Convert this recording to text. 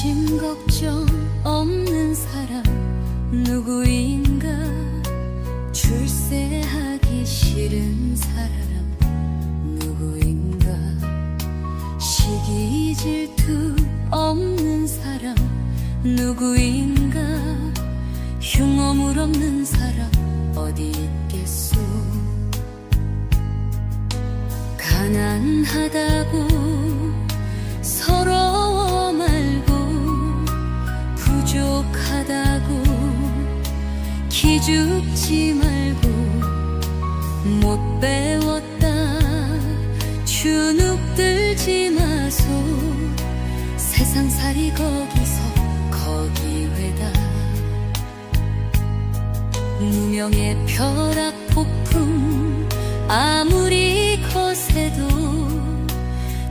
근심 걱정 없는 사람 누구인가? 출세하기 싫은 사람 누구인가? 시기 질투 없는 사람 누구인가? 흉어물 없는 사람 어디 있겠소? 가난하다고 기죽지 말고 못 배웠다. 주눅 들지 마소. 세상살이 거기서 거기 외다. 무명의 벼락 폭풍 거세도